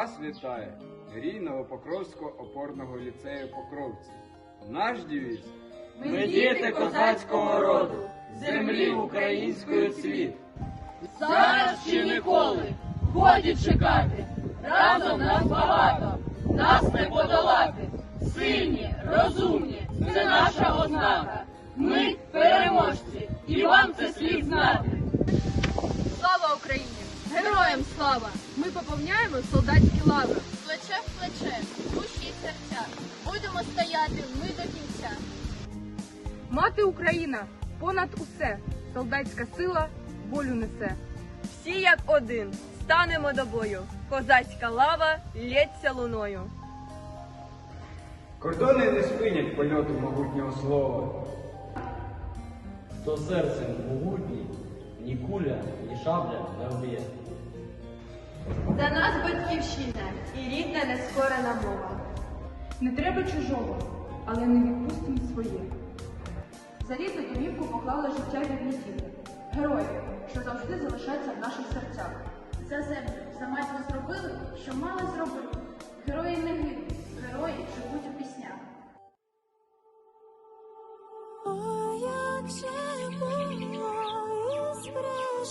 Вас вітає Грій Новопокровського опорного ліцею Покровці. Наш девіз Ми діти козацького роду, землі української цвіт. Зараз чи ніколи, годі чекати, разом нас багато, нас не подолати. Сильні, розумні, це наша ознака. Ми переможці, і вам це слід знати. Слава Україні! Героям слава! Ми поповняємо солдатські лави. Плече в плече, душі й серця. Будемо стояти ми до кінця. Мати Україна понад усе. Солдатська сила волю несе. Всі як один станемо до бою. Козацька лава лється луною. Кордони не спинять польоту могутнього слова. Хто серцем могутній, ні куля, ні шабля не вб'є. За нас батьківщина і рідна нескорена мова. Не треба чужого, але не відпустимо своє. За рідну домівку поклали життя вірні діти. Герої, що завжди залишаться в наших серцях. За землю, за мать зробили, що мали зробити. Герої не гинуть, герої живуть у піснях. Ой, як же було із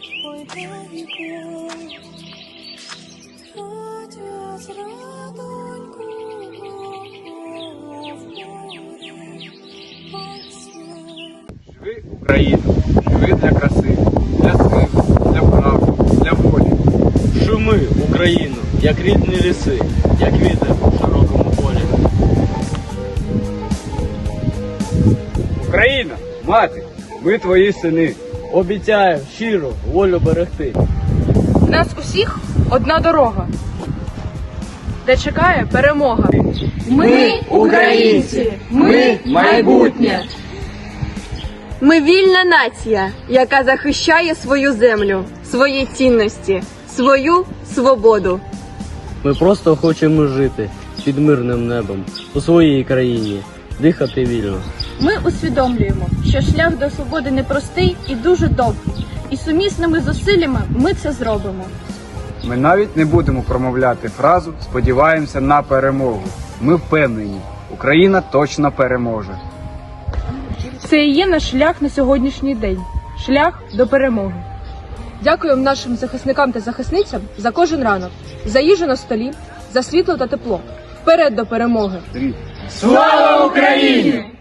Ой, дай Бог. Отець радоньку. Живи Україну, живи для краси, для сили, для правди, для волі. Шуми, Україну, як рідні ліси, як вітер у широкому полі. Україна, мати, ми твої сини. Обіцяю щиро волю берегти. В нас усіх одна дорога, де чекає перемога. Ми українці, ми майбутнє. Ми вільна нація, яка захищає свою землю, свої цінності, свою свободу. Ми просто хочемо жити під мирним небом у своїй країні, дихати вільно. Ми усвідомлюємо, що шлях до свободи непростий і дуже довгий. І сумісними зусиллями ми це зробимо. Ми навіть не будемо промовляти фразу Сподіваємося на перемогу. Ми впевнені, Україна точно переможе. Це і є наш шлях на сьогоднішній день. Шлях до перемоги. Дякуємо нашим захисникам та захисницям за кожен ранок, за їжу на столі, за світло та тепло. Вперед до перемоги! Слава Україні!